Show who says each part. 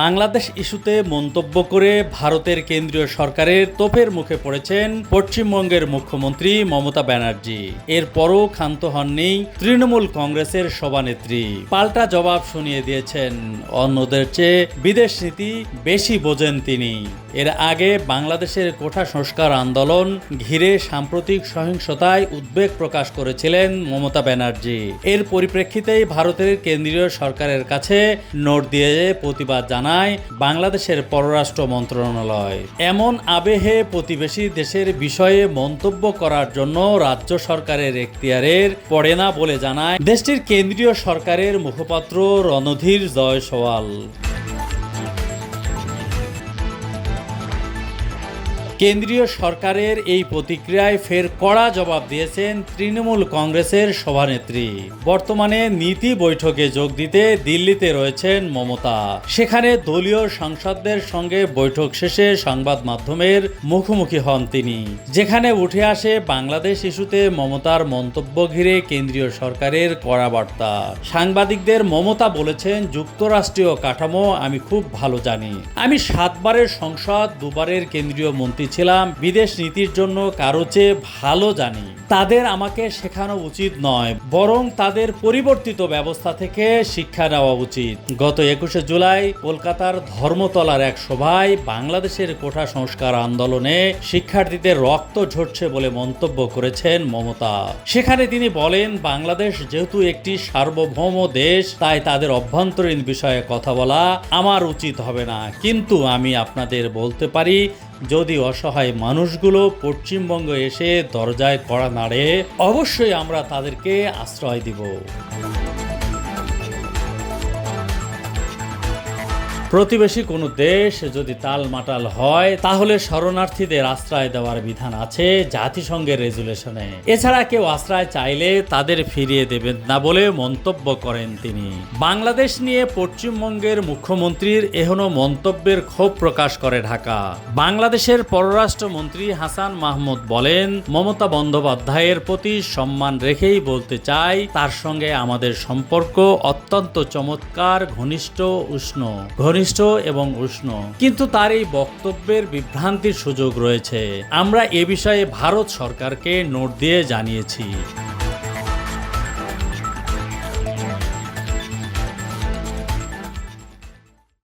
Speaker 1: বাংলাদেশ ইস্যুতে মন্তব্য করে ভারতের কেন্দ্রীয় সরকারের তোপের মুখে পড়েছেন পশ্চিমবঙ্গের মুখ্যমন্ত্রী মমতা ব্যানার্জি। এরপরও ক্ষান্ত হননি তৃণমূল কংগ্রেসের সভানেত্রী। পাল্টা জবাব শুনিয়ে দিয়েছেন অন্যদের চেয়ে বিদেশ নীতি বেশি বোঝেন তিনি। এর আগে বাংলাদেশের কোঠা সংস্কার আন্দোলন ঘিরে সাম্প্রতিক সহিংসতায় উদ্বেগ প্রকাশ করেছিলেন মমতা ব্যানার্জি। এর পরিপ্রেক্ষিতেই ভারতের কেন্দ্রীয় সরকারের কাছে নোট দিয়ে প্রতিবাদ জানায় বাংলাদেশের পররাষ্ট্র মন্ত্রণালয়। এমন আবেহে প্রতিবেশী দেশের বিষয়ে মন্তব্য করার জন্য রাজ্য সরকারের এখতিয়ারের পড়ে না বলে জানায় দেশটির কেন্দ্রীয় সরকারের মুখপাত্র রণধীর জয়সওয়াল। কেন্দ্রীয় সরকারের এই প্রতিক্রিয়ায় ফের কড়া জবাব দিয়েছেন তৃণমূল কংগ্রেসের সভানেত্রী। বর্তমানে নীতি বৈঠকে যোগ দিতে দিল্লিতে রয়েছেন মমতা। সেখানে দলীয় সাংসদদের সঙ্গে বৈঠক শেষে সংবাদ মাধ্যমের মুখোমুখি হন তিনি। যেখানে উঠে আসে বাংলাদেশ ইস্যুতে মমতার মন্তব্য ঘিরে কেন্দ্রীয় সরকারের কড়া বার্তা। সাংবাদিকদের মমতা বলেছেন, যুক্তরাষ্ট্রীয় কাঠামো আমি খুব ভালো জানি। আমি সাতবারের সংসদ, দুবারের কেন্দ্রীয় মন্ত্রী ছিলাম। বিদেশ নীতির জন্য কারও চেয়ে ভালো জানি। তাদের আমাকে শেখানো উচিত নয়, বরং তাদের পরিবর্তিত ব্যবস্থা থেকে শিক্ষা নেওয়া উচিত। গত একুশে জুলাই কলকাতার ধর্মতলার এক সভায় বাংলাদেশের কোঠা সংস্কার আন্দোলনে শিক্ষার্থীদের রক্ত ঝরছে বলে মন্তব্য করেছেন মমতা। সেখানে তিনি বলেন, বাংলাদেশ যেহেতু একটি সার্বভৌম দেশ, তাই তাদের অভ্যন্তরীণ বিষয়ে কথা বলা আমার উচিত হবে না। কিন্তু আমি আপনাদের বলতে পারি যদি অসহায় মানুষগুলো পশ্চিমবঙ্গ এসে দরজায় কড়া নাড়ে অবশ্যই আমরা তাদেরকে আশ্রয় দিব। প্রতিবেশী কোনো দেশ যদি তালমাটাল হয়, তাহলে শরণার্থীদের আশ্রয় দেওয়ার বিধান আছে জাতিসংঘের রেজুলেশনে। এছাড়া কেউ আশ্রয় চাইলে তাদের ফিরিয়ে দেবেন না বলে মন্তব্য করেন তিনি। বাংলাদেশ নিয়ে পশ্চিমবঙ্গের মুখ্যমন্ত্রীর এহনো মন্তব্যের ক্ষোভ প্রকাশ করে ঢাকা। বাংলাদেশের পররাষ্ট্রমন্ত্রী হাসান মাহমুদ বলেন, মমতা বন্দ্যোপাধ্যায়ের প্রতি সম্মান রেখেই বলতে চাই, তার সঙ্গে আমাদের সম্পর্ক অত্যন্ত চমৎকার, ঘনিষ্ঠ, উষ্ণ। ঘনিষ্ঠ এবং উষ্ণ। কিন্তু তার এই বক্তব্যের বিভ্রান্তির সুযোগ রয়েছে। আমরা এ বিষয়ে ভারত সরকারকে নোট দিয়ে জানিয়েছি।